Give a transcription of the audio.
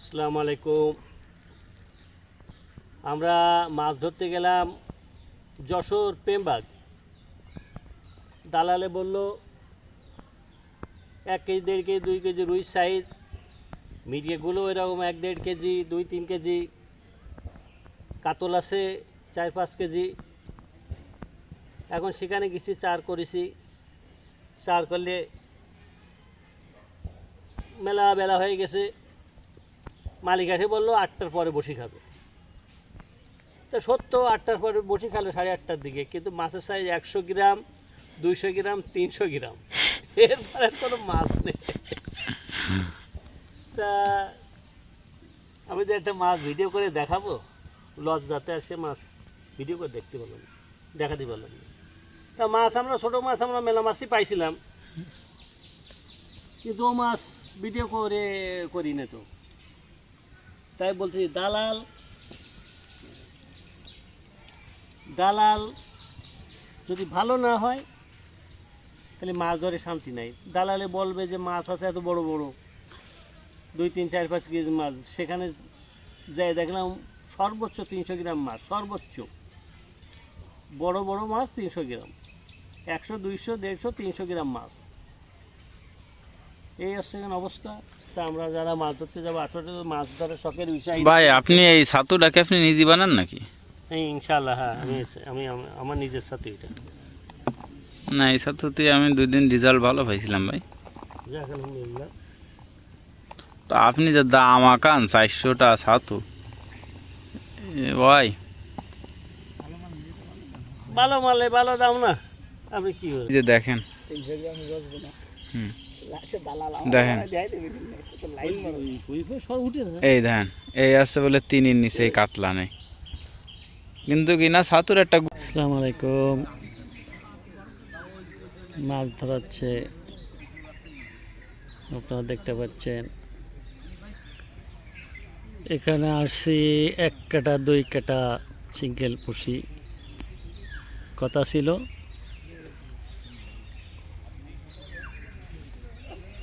আসসালামু আলাইকুম। আমরা মাছ ধরতে গেলাম যশোর প্রেমবাগ। দালালে বলল, এক কেজি, দেড় কেজি, দুই কেজি রুই সাইজ, মিডিয়াগুলো এরকম এক দেড় কেজি, দুই তিন কেজি, কাতল আছে চার পাঁচ কেজি। এখন সেখানে গেছি, চার করেছি। চার করলে মেলা বেলা হয়ে গেছে। মালিক এসে বলল, আটটার পরে বসি খাবে। তো সত্য, আটটার পরে বসি খালো সাড়ে আটটার দিকে, কিন্তু মাছের সাইজ একশো গ্রাম, দুইশো গ্রাম, তিনশো গ্রাম। এরপরে আর কোনো মাছ নেই। তা আমি যে একটা মাছ ভিডিও করে দেখাবো। লজ যাতে আসে মাছ ভিডিও করে দেখতে পারলাম দেখাতে পারলাম। তা মাছ আমরা, ছোটো মাছ আমরা, মেলা মাছই পাইছিলাম। কিন্তু মাছ ভিডিও করে করি না তো। তাই বলছি দালাল দালাল যদি ভালো না হয়, তাহলে মাছ ধরে শান্তি নাই। দালালে বলবে যে মাছ আছে এত বড় বড়। দুই, তিন, চার, পাঁচ কেজি মাছ। সেখানে যাই দেখলাম সর্বোচ্চ তিনশো গ্রাম মাছ, সর্বোচ্চ। বড় বড় মাছ তিনশো গ্রাম। একশো, দুইশো, দেড়শো, তিনশো গ্রাম মাছ। এই হচ্ছে অবস্থা। আমরা যারা মাছ ধরতে যাব আসলে মাছ ধরার শখের বিষয় ভাই আপনি এই ছাতুটাকে আপনি নিজে বানান নাকি? হ্যাঁ ইনশাল্লাহ হ্যাঁ আমি আমি আমি- আমার নিজের সাথে এটা। না এই ছাতুতে আমি দুই দিন রেজাল্ট ভালো পাইছিলাম ভাই। আলহামদুলিল্লাহ। তো আপনি যে দাম আঁকান চারশোটা ছাতু এ ভাই। ভালো মালে ভালো দাম না। আপনি কি যে দেখেন। হুম। এই এই আছে বলে কাতলা নেই। কিন্তু একটা মাছ ধরাচ্ছে। আপনারা দেখতে পাচ্ছেন। এখানে আসছি এক কাটা, দুই কাটা সিঙ্গেল পুষি। কথা ছিল